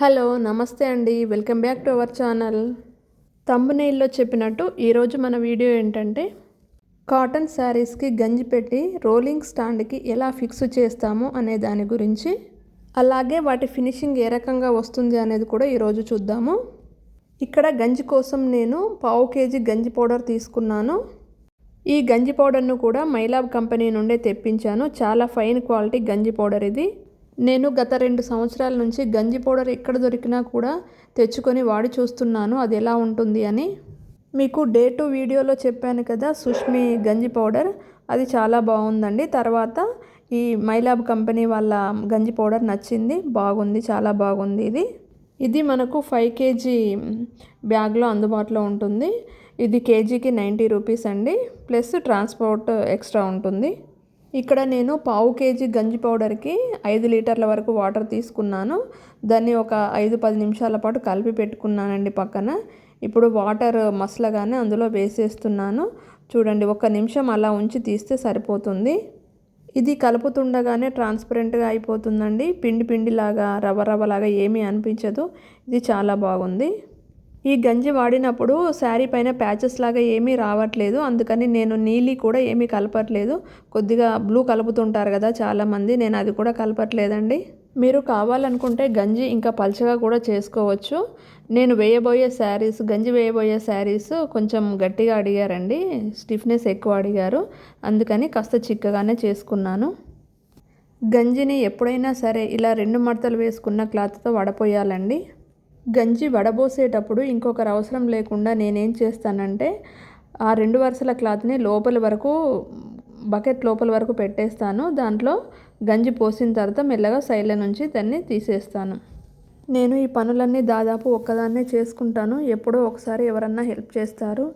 Hello నమస్తే అండి. Welcome back to our channel. తమ్మునైల్లో చెప్పినట్టు ఈరోజు మన వీడియో ఏంటంటే కాటన్ శారీస్కి గంజి పెట్టి రోలింగ్ స్టాండ్కి ఎలా ఫిక్స్ చేస్తాము అనే దాని గురించి అలాగే వాటి ఫినిషింగ్ ఏ రకంగా వస్తుంది అనేది కూడా ఈరోజు చూద్దాము. ఇక్కడ గంజి కోసం నేను పావు కేజీ గంజి పౌడర్ తీసుకున్నాను. ఈ గంజి పౌడర్ను కూడా మైలాబ్ కంపెనీ నుండే తెప్పించాను. చాలా ఫైన్ క్వాలిటీ గంజి పౌడర్ ఇది. నేను గత రెండు సంవత్సరాల నుంచి గంజి పౌడర్ ఎక్కడ దొరికినా కూడా తెచ్చుకొని వాడి చూస్తున్నాను. అది ఎలా ఉంటుంది అని మీకు డే టు వీడియోలో చెప్పాను కదా సుష్మి గంజి పౌడర్. అది చాలా బాగుందండి. తర్వాత ఈ మైలాబ్ కంపెనీ వాళ్ళ గంజి పౌడర్ నచ్చింది. బాగుంది చాలా బాగుంది ఇది. ఇది మనకు ఫైవ్ కేజీ బ్యాగ్లో అందుబాటులో ఉంటుంది. ఇది కేజీకి నైంటీ రూపీస్ అండి. ప్లస్ ట్రాన్స్పోర్ట్ ఎక్స్ట్రా ఉంటుంది. ఇక్కడ నేను పావు కేజీ గంజి పౌడర్కి ఐదు లీటర్ల వరకు వాటర్ తీసుకున్నాను. దాన్ని ఒక ఐదు పది నిమిషాల పాటు కలిపి పెట్టుకున్నానండి పక్కన. ఇప్పుడు వాటర్ మసలగానే అందులో వేసేస్తున్నాను. చూడండి ఒక నిమిషం అలా ఉంచి తీస్తే సరిపోతుంది. ఇది కలుపుతుండగానే ట్రాన్స్పరెంట్గా అయిపోతుందండి. పిండి పిండిలాగా రవ్వ రవ్వలాగా ఏమీ అనిపించదు. ఇది చాలా బాగుంది. ఈ గంజి వాడినప్పుడు శారీ పైన ప్యాచెస్ లాగా ఏమీ రావట్లేదు. అందుకని నేను నీలి కూడా ఏమీ కలపట్లేదు. కొద్దిగా బ్లూ కలుపుతుంటారు కదా చాలామంది నేను అది కూడా కలపట్లేదండి. మీరు కావాలనుకుంటే గంజి ఇంకా పల్చగా కూడా చేసుకోవచ్చు. నేను వేయబోయే శారీస్ గంజి వేయబోయే శారీస్ కొంచెం గట్టిగా అడిగారండి. స్టిఫ్నెస్ ఎక్కువ అడిగారు. అందుకని కాస్త చిక్కగానే చేసుకున్నాను. గంజిని ఎప్పుడైనా సరే ఇలా రెండు మడతలు వేసుకున్న క్లాత్తో వడపోయాలండి. గంజి వడబోసేటప్పుడు ఇంకొకరు అవసరం లేకుండా నేనేం చేస్తానంటే ఆ రెండు వరుసల క్లాత్ని లోపల వరకు బకెట్ లోపల వరకు పెట్టేస్తాను. దాంట్లో గంజి పోసిన తర్వాత మెల్లగా సైడ్ల నుంచి దాన్ని తీసేస్తాను. నేను ఈ పనులన్నీ దాదాపు ఒక్కదాన్నే చేసుకుంటాను. ఎప్పుడో ఒకసారి ఎవరన్నా హెల్ప్ చేస్తారు.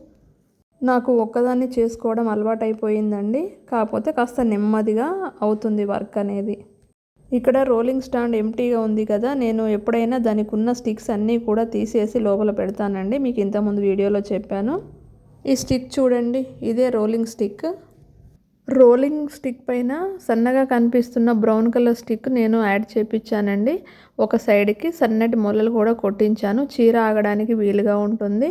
నాకు ఒక్కదాన్ని చేసుకోవడం అలవాటైపోయిందండి. కాకపోతే కాస్త నెమ్మదిగా అవుతుంది వర్క్ అనేది. ఇక్కడ రోలింగ్ స్టాండ్ ఎంటీగా ఉంది కదా నేను ఎప్పుడైనా దానికి ఉన్న స్టిక్స్ అన్నీ కూడా తీసేసి లోపల పెడతానండి. మీకు ఇంతకుముందు వీడియోలో చెప్పాను. ఈ స్టిక్ చూడండి ఇదే రోలింగ్ స్టిక్. రోలింగ్ స్టిక్ పైన సన్నగా కనిపిస్తున్న బ్రౌన్ కలర్ స్టిక్ నేను యాడ్ చేపించానండి ఒక సైడ్కి సన్నటి మొలలు కూడా కొట్టించాను. చీర ఆగడానికి వీలుగా ఉంటుంది.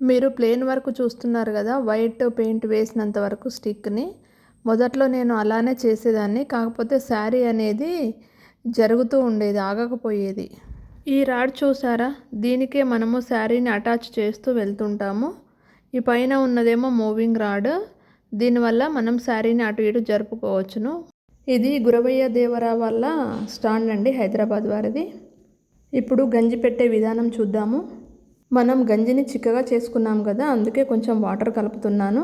మీరు ప్లేన్ వరకు చూస్తున్నారు కదా వైట్ పెయింట్ వేసినంత వరకు స్టిక్ని. మొదట్లో నేను అలానే చేసేదాన్ని. కాకపోతే శారీ అనేది జరుగుతూ ఉండేది ఆగకపోయేది. ఈ రాడ్ చూసారా? దీనికే మనము శారీని అటాచ్ చేస్తూ వెళ్తుంటాము. ఈ పైన ఉన్నదేమో మూవింగ్ రాడ్. దీనివల్ల మనం శారీని అటు ఇటు జరుపుకోవచ్చును. ఇది గురవయ్య దేవరా వల్ల స్టాండ్ అండి హైదరాబాద్ వారిది. ఇప్పుడు గంజి పెట్టే విధానం చూద్దాము. మనం గంజిని చిక్కగా చేసుకున్నాం కదా అందుకే కొంచెం వాటర్ కలుపుతున్నాను.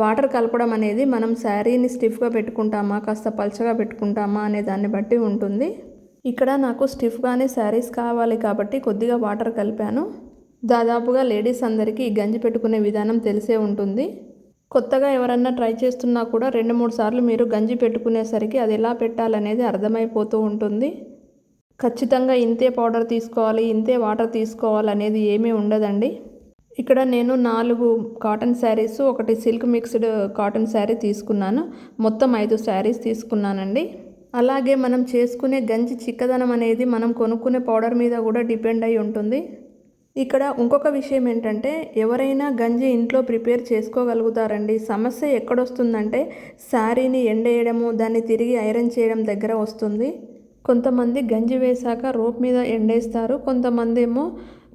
వాటర్ కలపడం అనేది మనం శారీని స్టిఫ్గా పెట్టుకుంటామా కాస్త పల్చగా పెట్టుకుంటామా అనే దాన్ని బట్టి ఉంటుంది. ఇక్కడ నాకు స్టిఫ్గానే శారీస్ కావాలి కాబట్టి కొద్దిగా వాటర్ కలిపాను. దాదాపుగా లేడీస్ అందరికీ ఈ గంజి పెట్టుకునే విధానం తెలిసే ఉంటుంది. కొత్తగా ఎవరన్నా ట్రై చేస్తున్నా కూడా రెండు మూడు సార్లు మీరు గంజి పెట్టుకునేసరికి అది ఎలా పెట్టాలనేది అర్థమైపోతూ ఉంటుంది. ఖచ్చితంగా ఇంతే పౌడర్ తీసుకోవాలి ఇంతే వాటర్ తీసుకోవాలి అనేది ఏమీ ఉండదండి. ఇక్కడ నేను నాలుగు కాటన్ శారీస్ ఒకటి సిల్క్ మిక్స్డ్ కాటన్ శారీ తీసుకున్నాను. మొత్తం ఐదు శారీస్ తీసుకున్నానండి. అలాగే మనం చేసుకునే గంజి చిక్కదనం అనేది మనం కొనుక్కునే పౌడర్ మీద కూడా డిపెండ్ అయి ఉంటుంది. ఇక్కడ ఇంకొక విషయం ఏంటంటే ఎవరైనా గంజి ఇంట్లో ప్రిపేర్ చేసుకోగలుగుతారండి. సమస్య ఎక్కడొస్తుందంటే శారీని ఎండేయడము దాన్ని తిరిగి ఐరన్ చేయడం దగ్గర వస్తుంది. కొంతమంది గంజి వేశాక రోప్ మీద ఎండేస్తారు. కొంతమంది ఏమో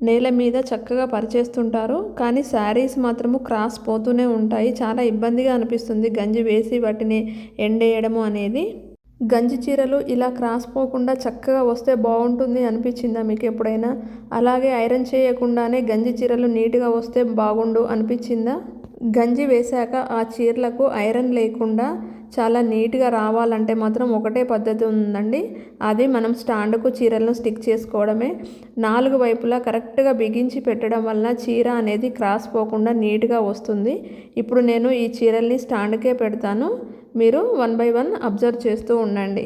నేల మీద చక్కగా పరిచేస్తుంటారు. కానీ శారీస్ మాత్రము క్రాస్ పోతూనే ఉంటాయి. చాలా ఇబ్బందిగా అనిపిస్తుంది గంజి వేసి వాటిని ఎండేయడము అనేది. గంజి చీరలు ఇలా క్రాస్ పోకుండా చక్కగా వస్తే బాగుంటుంది అనిపించిందా మీకు ఎప్పుడైనా? అలాగే ఐరన్ చేయకుండానే గంజి చీరలు నీట్గా వస్తే బాగుండు అనిపించిందా? గంజి వేశాక ఆ చీరలకు ఐరన్ లేకుండా చాలా నీట్గా రావాలంటే మాత్రం ఒకటే పద్ధతి ఉందండి. అది మనం స్టాండ్కు చీరలను స్టిక్ చేసుకోవడమే. నాలుగు వైపులా కరెక్ట్గా బిగించి పెట్టడం వల్ల చీర అనేది క్రాస్ పోకుండా నీట్గా వస్తుంది. ఇప్పుడు నేను ఈ చీరల్ని స్టాండ్కే పెడతాను. మీరు వన్ బై వన్ అబ్జర్వ్ చేస్తూ ఉండండి.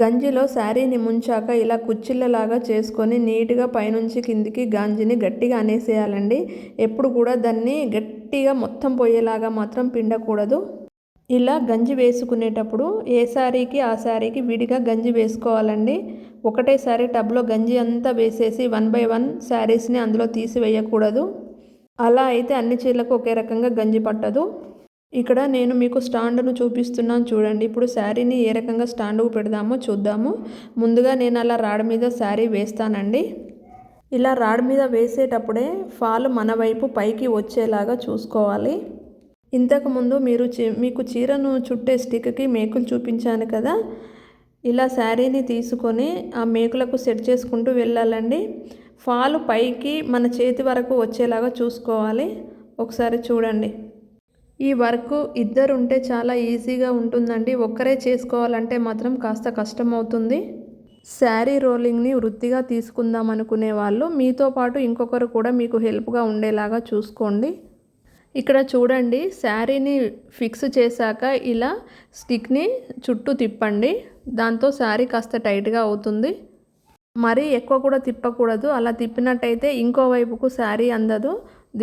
గంజిలో శారీని ముంచాక ఇలా కుచ్చిళ్ళలాగా చేసుకొని నీట్గా పైనుంచి కిందికి గంజిని గట్టిగా అనేసేయాలండి. ఎప్పుడు కూడా దాన్ని గట్టిగా మొత్తం పోయేలాగా మాత్రం పిండకూడదు. ఇలా గంజి వేసుకునేటప్పుడు ఏ శారీకి ఆ శారీకి విడిగా గంజి వేసుకోవాలండి. ఒకటేసారి టబ్లో గంజి అంతా వేసేసి వన్ బై వన్ శారీస్ని అందులో తీసివేయకూడదు అలా అయితే అన్ని చీరలకు ఒకే రకంగా గంజి పట్టదు. ఇక్కడ నేను మీకు స్టాండ్ను చూపిస్తున్నాను చూడండి. ఇప్పుడు శారీని ఏ రకంగా స్టాండ్కు పెడదామో చూద్దాము. ముందుగా నేను అలా రాడ్ మీద శారీ వేస్తానండి. ఇలా రాడ్ మీద వేసేటప్పుడే ఫాల్ మన వైపు పైకి వచ్చేలాగా చూసుకోవాలి. ఇంతకుముందు మీరు మీకు చీరను చుట్టే స్టిక్కి మేకులు చూపించాను కదా. ఇలా శారీని తీసుకొని ఆ మేకులకు సెట్ చేసుకుంటూ వెళ్ళాలండి. ఫాలు పైకి మన చేతి వరకు వచ్చేలాగా చూసుకోవాలి. ఒకసారి చూడండి. ఈ వర్క్ ఇద్దరు ఉంటే చాలా ఈజీగా ఉంటుందండి. ఒక్కరే చేసుకోవాలంటే మాత్రం కాస్త కష్టం అవుతుంది శారీ రోలింగ్ని వృత్తిగా తీసుకుందాం అనుకునే వాళ్ళు మీతో పాటు ఇంకొకరు కూడా మీకు హెల్ప్గా ఉండేలాగా చూసుకోండి. ఇక్కడ చూడండి శారీని ఫిక్స్ చేశాక ఇలా స్టిక్ని చుట్టూ తిప్పండి. దాంతో శారీ కాస్త టైట్గా అవుతుంది. మరీ ఎక్కువ కూడా తిప్పకూడదు. అలా తిప్పినట్టయితే ఇంకో వైపుకు శారీ అందదు.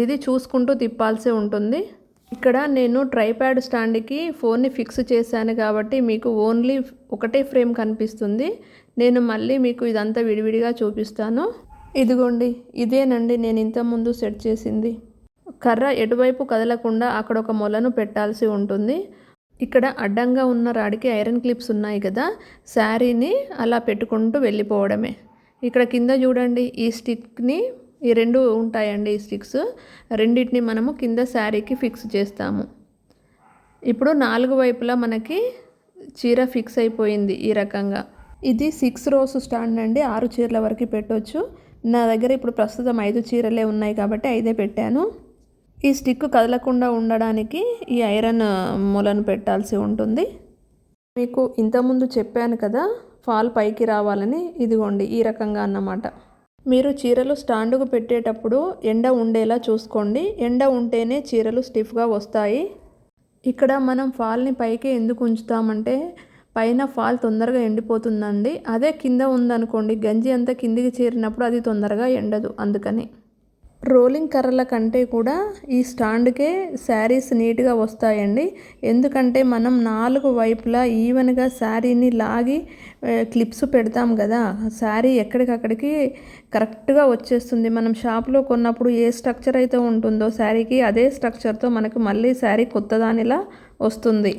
ఇది చూసుకుంటూ తిప్పాల్సి ఉంటుంది. ఇక్కడ నేను ట్రైప్యాడ్ స్టాండ్కి ఫోన్ని ఫిక్స్ చేశాను కాబట్టి మీకు ఓన్లీ ఒకటే ఫ్రేమ్ కనిపిస్తుంది. నేను మళ్ళీ మీకు ఇదంతా విడివిడిగా చూపిస్తాను. ఇదిగోండి ఇదేనండి నేను ఇంతకుముందు సెట్ చేసింది. కర్ర ఎటువైపు కదలకుండా అక్కడ ఒక మొలను పెట్టాల్సి ఉంటుంది. ఇక్కడ అడ్డంగా ఉన్న రాడికి ఐరన్ క్లిప్స్ ఉన్నాయి కదా శారీని అలా పెట్టుకుంటూ వెళ్ళిపోవడమే. ఇక్కడ కింద చూడండి ఈ స్టిక్ని ఈ రెండు ఉంటాయండి ఈ స్టిక్స్. రెండింటిని మనము కింద శారీకి ఫిక్స్ చేస్తాము. ఇప్పుడు నాలుగు వైపులా మనకి చీర ఫిక్స్ అయిపోయింది ఈ రకంగా. ఇది సిక్స్ రోస్ స్టాండ్ అండి ఆరు చీరల వరకు పెట్టవచ్చు నా దగ్గర ఇప్పుడు ప్రస్తుతం ఐదు చీరలే ఉన్నాయి కాబట్టి ఐదే పెట్టాను. ఈ స్టిక్ కదలకుండా ఉండడానికి ఈ ఐరన్ మూలను పెట్టాల్సి ఉంటుంది. మీకు ఇంతకుముందు చెప్పాను కదా ఫాల్ పైకి రావాలని ఇదిగోండి ఈ రకంగా అన్నమాట. మీరు చీరలు స్టాండుకు పెట్టేటప్పుడు ఎండ ఉండేలా చూసుకోండి. ఎండ ఉంటేనే చీరలు స్టిఫ్గా వస్తాయి. ఇక్కడ మనం ఫాల్ని పైకి ఎందుకు ఉంచుతామంటే పైన ఫాల్ తొందరగా ఎండిపోతుందండి. అదే కింద ఉందనుకోండి గంజి అంతా కిందికి చేరినప్పుడు అది తొందరగా ఎండదు అందుకని. రోలింగ్ కర్రల కంటే కూడా ఈ స్టాండ్కే శారీస్ నీట్గా వస్తాయండి. ఎందుకంటే మనం నాలుగు వైపులా ఈవెన్గా శారీని లాగి క్లిప్స్ పెడతాం కదా శారీ ఎక్కడికక్కడికి కరెక్ట్గా వచ్చేస్తుంది. మనం షాప్లో కొన్నప్పుడు ఏ స్ట్రక్చర్ అయితే ఉంటుందో శారీకి అదే స్ట్రక్చర్తో మనకు మళ్ళీ శారీ కొత్తదానిలా వస్తుంది.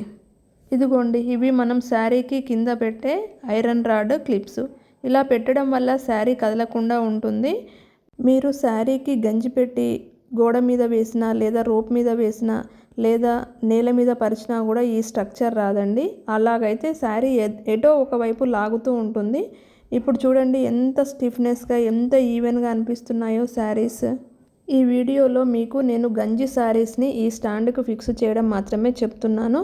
ఇదిగోండి ఇవి మనం శారీకి కింద పెట్టే ఐరన్ రాడ్ క్లిప్స్. ఇలా పెట్టడం వల్ల శారీ కదలకుండా ఉంటుంది. మీరు శారీకి గంజి పెట్టి గోడ మీద వేసినా లేదా రోప్ మీద వేసినా లేదా నేల మీద పరిచినా కూడా ఈ స్ట్రక్చర్ రాదండి. అలాగైతే శారీ ఎటో ఒకవైపు లాగుతూ ఉంటుంది. ఇప్పుడు చూడండి ఎంత స్టిఫ్నెస్గా ఎంత ఈవెన్గా అనిపిస్తున్నాయో శారీస్. ఈ వీడియోలో మీకు నేను గంజి శారీస్ని ఈ స్టాండ్కు ఫిక్స్ చేయడం మాత్రమే చెప్తున్నాను.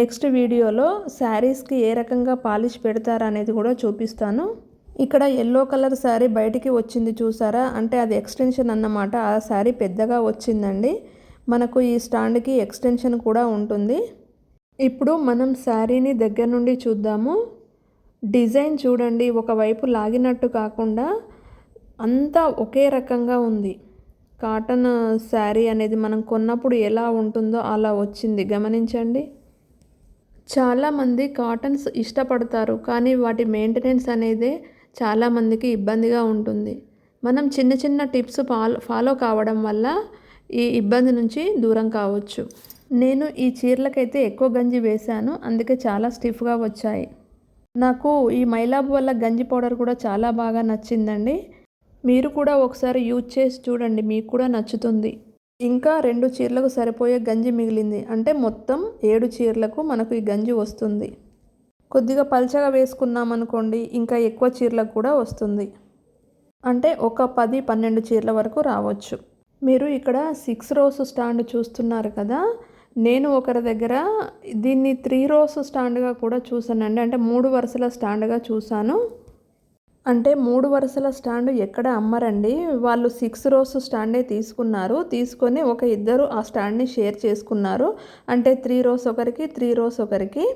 నెక్స్ట్ వీడియోలో శారీస్కి ఏ రకంగా పాలిష్ పెడతారనేది కూడా చూపిస్తాను. ఇక్కడ ఎల్లో కలర్ శారీ బయటికి వచ్చింది చూసారా? అంటే అది ఎక్స్టెన్షన్ అన్నమాట. ఆ శారీ పెద్దగా వచ్చిందండి. మనకు ఈ స్టాండ్కి ఎక్స్టెన్షన్ కూడా ఉంటుంది. ఇప్పుడు మనం శారీని దగ్గర నుండి చూద్దాము. డిజైన్ చూడండి. ఒకవైపు లాగినట్టు కాకుండా అంతా ఒకే రకంగా ఉంది. కాటన్ శారీ అనేది మనం కొన్నప్పుడు ఎలా ఉంటుందో అలా వచ్చింది. గమనించండి. చాలామంది కాటన్స్ ఇష్టపడతారు. కానీ వాటి మెయింటెనెన్స్ అనేది చాలామందికి ఇబ్బందిగా ఉంటుంది. మనం చిన్న చిన్న టిప్స్ ఫాలో ఫాలో కావడం వల్ల ఈ ఇబ్బంది నుంచి దూరం కావచ్చు. నేను ఈ చీరలకైతే ఎక్కువ గంజి వేశాను. అందుకే చాలా స్టిఫ్గా వచ్చాయి. నాకు ఈ మైలాబ్ వల్ల గంజి పౌడర్ కూడా చాలా బాగా నచ్చిందండి. మీరు కూడా ఒకసారి యూజ్ చేసి చూడండి. మీకు కూడా నచ్చుతుంది. ఇంకా రెండు చీరలకు సరిపోయే గంజి మిగిలింది. అంటే మొత్తం ఏడు చీరలకు మనకు ఈ గంజి వస్తుంది. కొద్దిగా పల్చగా వేసుకున్నాం అనుకోండి ఇంకా ఎక్కువ చీరలకు కూడా వస్తుంది. అంటే ఒక పది పన్నెండు చీరల వరకు రావచ్చు. మీరు ఇక్కడ సిక్స్ రోస్ స్టాండ్ చూస్తున్నారు కదా? నేను ఒకరి దగ్గర దీన్ని త్రీ రోస్ స్టాండ్గా కూడా చూసానండి అంటే మూడు వరుసల స్టాండ్గా చూశాను. అంటే మూడు వరుసల స్టాండ్ ఎక్కడ అమ్మరండి? వాళ్ళు సిక్స్ రోస్ స్టాండే తీసుకున్నారు. తీసుకొని ఒక ఇద్దరు ఆ స్టాండ్ని షేర్ చేసుకున్నారు. అంటే త్రీ రోస్ ఒకరికి త్రీ రోస్ ఒకరికి.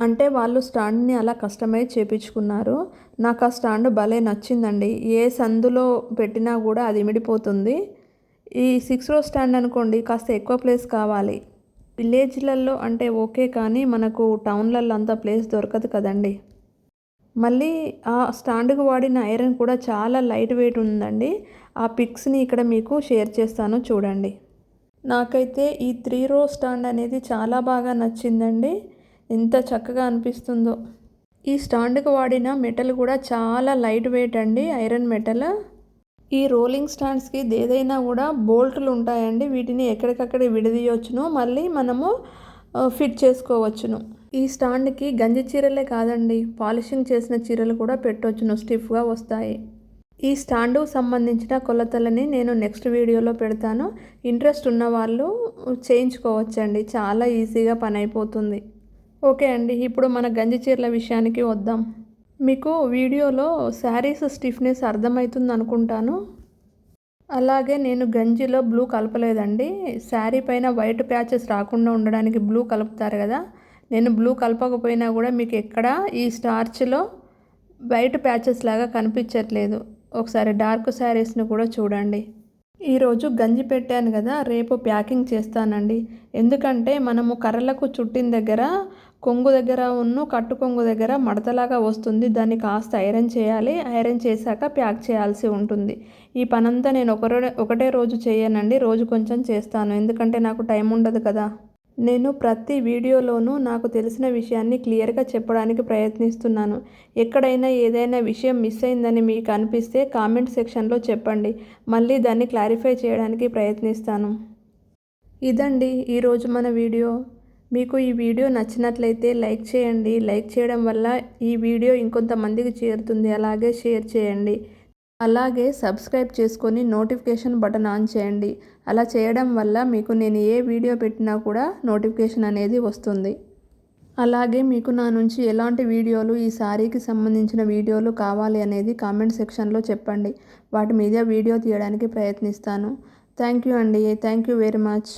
అంటే వాళ్ళు స్టాండ్ని అలా కస్టమైజ్ చేపించుకున్నారు. నాకు ఆ స్టాండ్ భలే నచ్చిందండి. ఏ సందులో పెట్టినా కూడా అది ఇమిడిపోతుంది. ఈ సిక్స్ రో స్టాండ్ అనుకోండి కాస్త ఎక్కువ ప్లేస్ కావాలి. విలేజ్లలో అంటే ఓకే కానీ మనకు టౌన్లలో అంత ప్లేస్ దొరకదు కదండి. మళ్ళీ ఆ స్టాండ్కి వాడిన ఐరన్ కూడా చాలా లైట్ వెయిట్ ఉందండి. ఆ పిక్స్ని ఇక్కడ మీకు షేర్ చేస్తాను చూడండి. నాకైతే ఈ త్రీ రో స్టాండ్ అనేది చాలా బాగా నచ్చిందండి. ఎంత చక్కగా అనిపిస్తుందో. ఈ స్టాండ్కి వాడిన మెటల్ కూడా చాలా లైట్ వెయిట్ అండి ఐరన్ మెటల్. ఈ రోలింగ్ స్టాండ్స్కి ఏదైనా కూడా బోల్ట్లు ఉంటాయండి వీటిని ఎక్కడికక్కడ విడదీయవచ్చును మళ్ళీ మనము ఫిట్ చేసుకోవచ్చును. ఈ స్టాండ్కి గంజి చీరలే కాదండి పాలిషింగ్ చేసిన చీరలు కూడా పెట్టవచ్చును స్టిఫ్గా వస్తాయి. ఈ స్టాండ్కు సంబంధించిన కొలతలని నేను నెక్స్ట్ వీడియోలో పెడతాను. ఇంట్రెస్ట్ ఉన్న వాళ్ళు చేయించుకోవచ్చండి చాలా ఈజీగా పని అయిపోతుంది ఓకే అండి ఇప్పుడు మన గంజి చీరల విషయానికి వద్దాం. మీకు వీడియోలో శారీస్ స్టిఫ్నెస్ అర్థమవుతుంది అనుకుంటాను. అలాగే నేను గంజిలో బ్లూ కలపలేదండి. శారీ పైన వైట్ ప్యాచెస్ రాకుండా ఉండడానికి బ్లూ కలుపుతారు కదా. నేను బ్లూ కలపకపోయినా కూడా మీకు ఎక్కడ ఈ స్టార్చ్లో వైట్ ప్యాచెస్ లాగా కనిపించట్లేదు. ఒకసారి డార్క్ శారీస్ని కూడా చూడండి. ఈరోజు గంజి పెట్టాను కదా రేపు ప్యాకింగ్ చేస్తానండి. ఎందుకంటే మనము కర్రలకు చుట్టిన దగ్గర కొంగు దగ్గర ఉన్న కట్టు కొంగు దగ్గర మడతలాగా వస్తుంది. దాన్ని కాస్త ఐరన్ చేయాలి. ఐరన్ చేశాక ప్యాక్ చేయాల్సి ఉంటుంది. ఈ పనంతా నేను ఒకరో ఒకటే రోజు చేయనండి. రోజు కొంచెం చేస్తాను. ఎందుకంటే నాకు టైం ఉండదు కదా. నేను ప్రతి వీడియోలోనూ నాకు తెలిసిన విషయాన్ని క్లియర్గా చెప్పడానికి ప్రయత్నిస్తున్నాను. ఎక్కడైనా ఏదైనా విషయం మిస్ అయిందని మీకు అనిపిస్తే కామెంట్ సెక్షన్లో చెప్పండి. మళ్ళీ దాన్ని క్లారిఫై చేయడానికి ప్రయత్నిస్తాను. ఇదండి ఈరోజు మన వీడియో. మీకు ఈ వీడియో నచ్చినట్లయితే లైక్ చేయండి. లైక్ చేయడం వల్ల ఈ వీడియో ఇంకొంతమందికి చేరుతుంది. అలాగే షేర్ చేయండి. అలాగే సబ్స్క్రైబ్ చేసుకొని నోటిఫికేషన్ బటన్ ఆన్ చేయండి. అలా చేయడం వల్ల మీకు నేను ఏ వీడియో పెట్టినా కూడా నోటిఫికేషన్ అనేది వస్తుంది. అలాగే మీకు నా నుంచి ఎలాంటి వీడియోలు ఈ శారీకి సంబంధించిన వీడియోలు కావాలి అనేది కామెంట్ సెక్షన్లో చెప్పండి. వాటి మీద వీడియో తీయడానికి ప్రయత్నిస్తాను. థ్యాంక్ యూ అండి. Thank you very much.